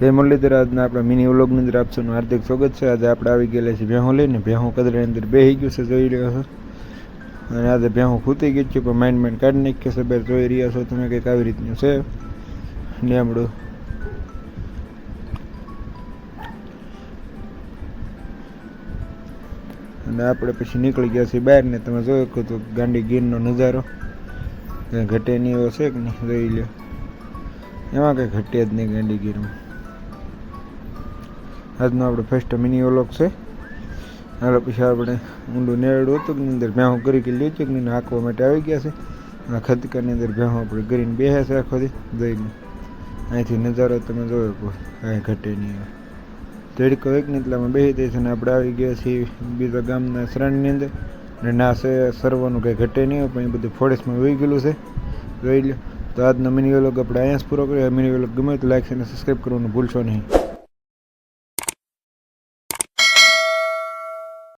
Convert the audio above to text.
જય મુરલીધર આજના આપણા મિની વ્લોગની અંદર આપ સૌનું હાર્દિક સ્વાગત છે. આજે આપણે આવી ગયેલા છીએ ભેહું લઈને. ભેહું કદરાની અંદર બેસી ગયું છે, જોઈ રહ્યો છો. અને આજે ભેહું ખૂતી ગયું છે, પણ માઇન્ડ માઇન્ડ કાઢી નાખ્યું છે બેર જોઈ રહ્યા છો તમે કંઈક આવી રીતનું છે. નેમડું અને આપણે પછી નીકળી ગયા છીએ બહાર ને. તમે જોયો તો ગાંડી ગીરનો નજારો. ઘટે નહીં એવો છે કે નહીં, જોઈ લ્યો. એમાં કંઈ ઘટે જ નહીં ગાંડી ગીરમાં. આજનો આપણે ફર્સ્ટ મિની ઓલોક છે. હાલો, પછી આપણે ઊંડું નેરડું હતું એની અંદર ભેહું કરી કે લે છે હાંકવા માટે આવી ગયા છે. આ ખતકાની અંદર ભેહું આપણે કરીને બેસે છે આખો દી જઈને અહીંથી નજારો તમે જોયો કો કાંઈ ઘટે નહીં આવે તડકો એક ને એટલામાં બેસી દે છે અને આપણે આવી ગયા છીએ બીજા ગામના શરણની અંદર. અને ના છે સર્વનું કંઈ ઘટે નહીં પણ એ બધું ફોરેસ્ટમાં વહી ગયેલું છે. જોઈ લો તો આજનો મિની વ્લોગ આપણે અહીંયા જ પૂરો કર્યો. મિની વ્લોગ ગમે તો લાઈક અને સબસ્ક્રાઈબ કરવાનું ભૂલશો નહીં.